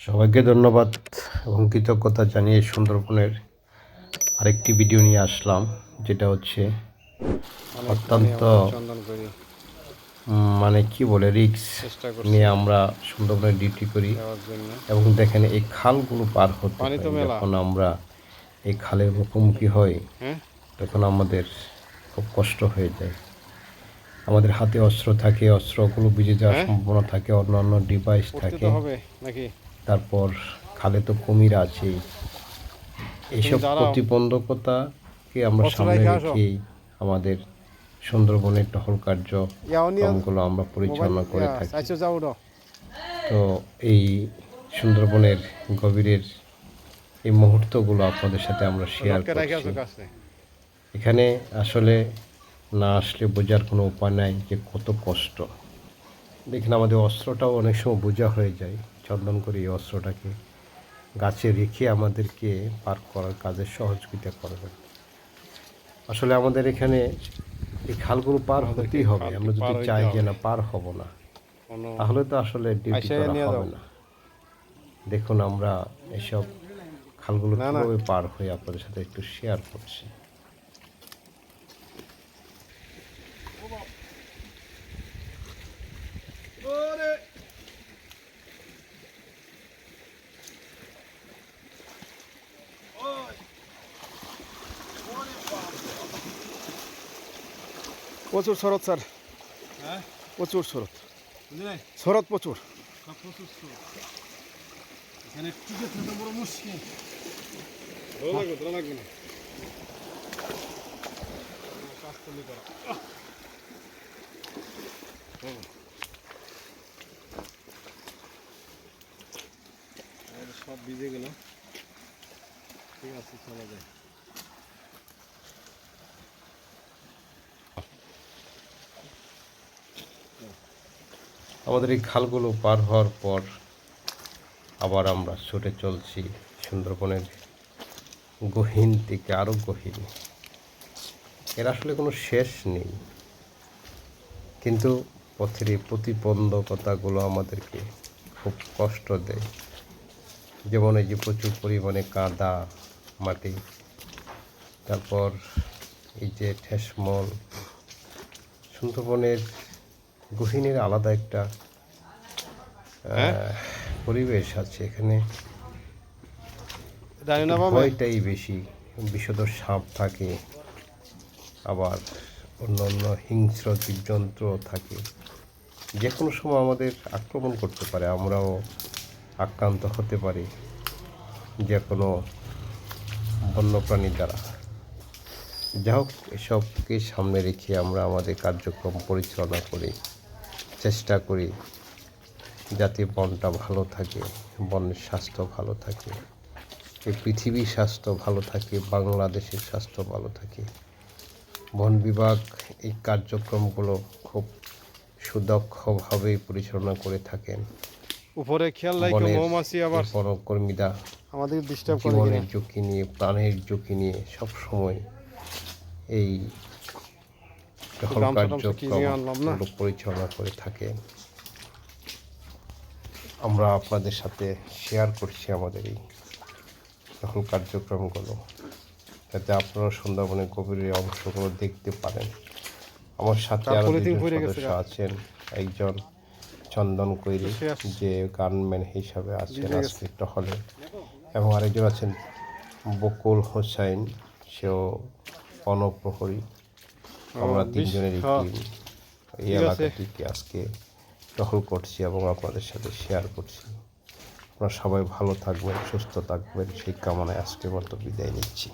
সবাইকে ধন্যবাদ এবং কৃতজ্ঞতা জানিয়ে সুন্দরবনের আরেকটি ভিডিও নিয়ে আসলাম যেটা হচ্ছে অত্যন্ত মানে কি বলে রিক্স নিয়ে আমরা সুন্দরবনে ডিউটি করি এবং দেখেন এই খালগুলো পার হতে। যখন আমরা এই খালের মুখোমুখি হই হ্যাঁ? তখন আমাদের খুব কষ্ট হয়ে যায়। আমাদের হাতে অস্ত্র থাকে অস্ত্রগুলো ভিজে যাওয়ার হ্যাঁ? সম্ভাবনা থাকে অন্যান্য ডিভাইস থাকে। নাকি? তারপর খালে তো কুমির আছে। এইসব। প্রতিবন্ধকতাকে আমরা সামনে রেখে রেখেই আমাদের সুন্দরবনের টহল কার্য আমরা পরিচালনা করে থাকি। আচ্ছা তো এই সুন্দরবনের গভীরের এই মুহূর্তগুলো আপনাদের সাথে আমরা শেয়ার করছি। এখানে আসলে না আসলে বোঝার কোনো উপায় নাই যে কত কষ্ট। দেখেন আমাদের অস্ত্রটাও অনেক সময় বোঝা হয়ে যায়। চন্দন করে এই অস্ত্রটাকে গাছে রেখে আমাদেরকে পার করার কাজে সহযোগিতা করবেন আসলে আমাদের এখানে এই খালগুলো পার হতেই হবে। আমরা যদি চাই যে না পার হব না তাহলে তো আসলে ডিউটি করা হবে না। দেখুন আমরা এসব খালগুলো। কীভাবে পার হয়ে আপনাদের সাথে একটু শেয়ার করছি। প্রচুর শরৎ স্যার। হ্যাঁ? প্রচুর শরৎ। বুঝলে? শরৎ প্রচুর। সব প্রচুর। এখানে টিকে থাকা বড় মুশকিল। ভালো লাগবে ভালো লাগবে না? কাজ করলে করা সব ভিজে গেল। ঠিক আছে চলা যায়। আমাদের এই খালগুলো পার হওয়ার পর আবার আমরা ছুটে চলছি সুন্দরবনের গহীন থেকে আরও গহীন। এর আসলে কোনো শেষ নেই। কিন্তু পথের এই প্রতিবন্ধকতাগুলো আমাদেরকে খুব কষ্ট দেয়। যেমন এই যে প্রচুর পরিমাণে কাদা, মাটি, তারপর এই যে ঠেসমল, সুন্দরবনের গহীনের আলাদা একটা হ্যাঁ? পরিবেশ আছে এখানে। ভয়টাই বেশি বিষধর সাপ থাকে আবার অন্য অন্য হিংস্র জীবজন্তু থাকে। যে কোনো সময় আমাদের আক্রমণ করতে পারে আমরাও আক্রান্ত হতে পারি যে কোনো বন্যপ্রাণী দ্বারা। যা হোক এসবকে সামনে রেখে আমরা আমাদের কার্যক্রম পরিচালনা করি। চেষ্টা করি যাতে বনটা ভালো থাকে বনের স্বাস্থ্য ভালো থাকে এই পৃথিবীর স্বাস্থ্য ভালো থাকে বাংলাদেশের স্বাস্থ্য ভালো থাকে। বন বিভাগ এই কার্যক্রমগুলো খুব সুদক্ষভাবে পরিচালনা করে থাকেন। উপরে খেয়াল রাখো মৌমাছি আবার বনকর্মীরা আমাদের ডিস্টার্ব করে জীবনের ঝুঁকি নিয়ে প্রাণের ঝুঁকি নিয়ে সব সময় এই কিনে কার্যক্রম পরিচালনা করে থাকেন আমরা আপনাদের সাথে শেয়ার করছি আমাদের এই টহল কার্যক্রমগুলো। যাতে আপনারা সুন্দরবনের গভীরে অংশগুলো দেখতে পারেন। আমার সাথে তা আরও পলিথিন দুজন ভরে গেছে সদস্য আছেন। একজন চন্দন কৈরি যে গানম্যান হিসাবে আছেন। আজকে টহলে এবং আরেকজন আছেন বকুল হোসাইন সেও অনপ্রহরী আমরা তিনজনের এই হ্যাঁ। এলাকাটিকে আজকে দখল করছি এবং আপনাদের সাথে শেয়ার করছি আপনারা সবাই ভালো থাকবেন সুস্থ থাকবেন সেই কামনায় আজকের মতো বিদায় নিচ্ছি